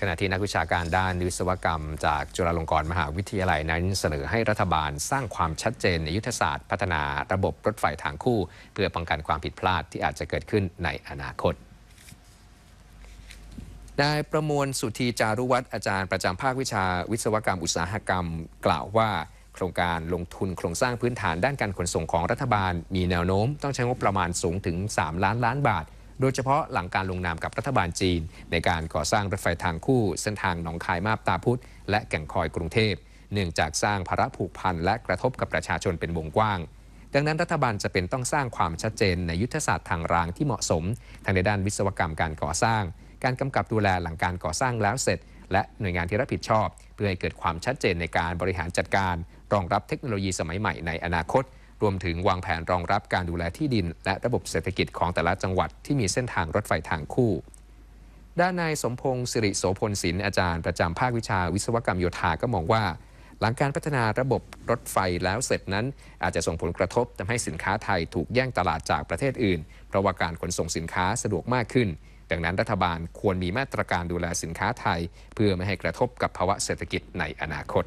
ขณะที่นักวิชาการด้านวิศวกรรม จากจุฬาลงกรณ์มหาวิทยาลัยนั้นเสนอให้รัฐบาลสร้างความชัดเจนในยุทธศาสตร์ พัฒนาระบบรถไฟทางคู่ เพื่อป้องกันความผิดพลาดที่อาจจะเกิดขึ้นในอนาคตนายประมวลสุธีจารุวัฒน์อาจารย์ประจำภาควิชาวิศวกรรมอุตสาหกรรม กล่าวว่าโครงการลงทุนโครงสร้างพื้นฐานด้านการขนส่งของรัฐบาล มีแนวโน้มต้องใช้งบประมาณสูงถึง 3 ล้านล้านบาท โดยเฉพาะหลังการลงนามกับรัฐบาลจีน ในการก่อสร้างรถไฟทางคู่ เส้นทางหนองคายมาบตาพุธและแก่งคอยกรุงเทพ เนื่องจากสร้างภาระผูกพันและกระทบกับประชาชนเป็นวงกว้าง ดังนั้นรัฐบาลจะเป็นต้องสร้างความชัดเจนในยุทธศาสตร์ทางรางที่เหมาะสมทั้งในด้านวิศวกรรมการก่อสร้าง การกำกับดูแลหลังการก่อสร้างแล้วเสร็จ และหน่วยงานที่รับผิดชอบ เพื่อให้เกิดความชัดเจนในการบริหารจัดการ รองรับเทคโนโลยีสมัยใหม่ในอนาคต รวมถึงวางแผนรองรับการดูแลที่ดิน และระบบเศรษฐกิจของแต่ละจังหวัดที่มีเส้นทางรถไฟทางคู่ ด้านนายสมพงศ์สิริโสพลศิลป์อาจารย์ประจำภาควิชาวิศวกรรมโยธาก็มองว่า หลังการพัฒนาระบบรถไฟแล้วเสร็จนั้น อาจจะส่งผลกระทบทำให้สินค้าไทยถูกแย่งตลาดจากประเทศอื่น เพราะว่าการขนส่งสินค้าสะดวกมากขึ้นดังนั้นรัฐบาลควรมีมาตรการดูแลสินค้าไทย เพื่อไม่ให้กระทบกับภาวะเศรษฐกิจในอนาคต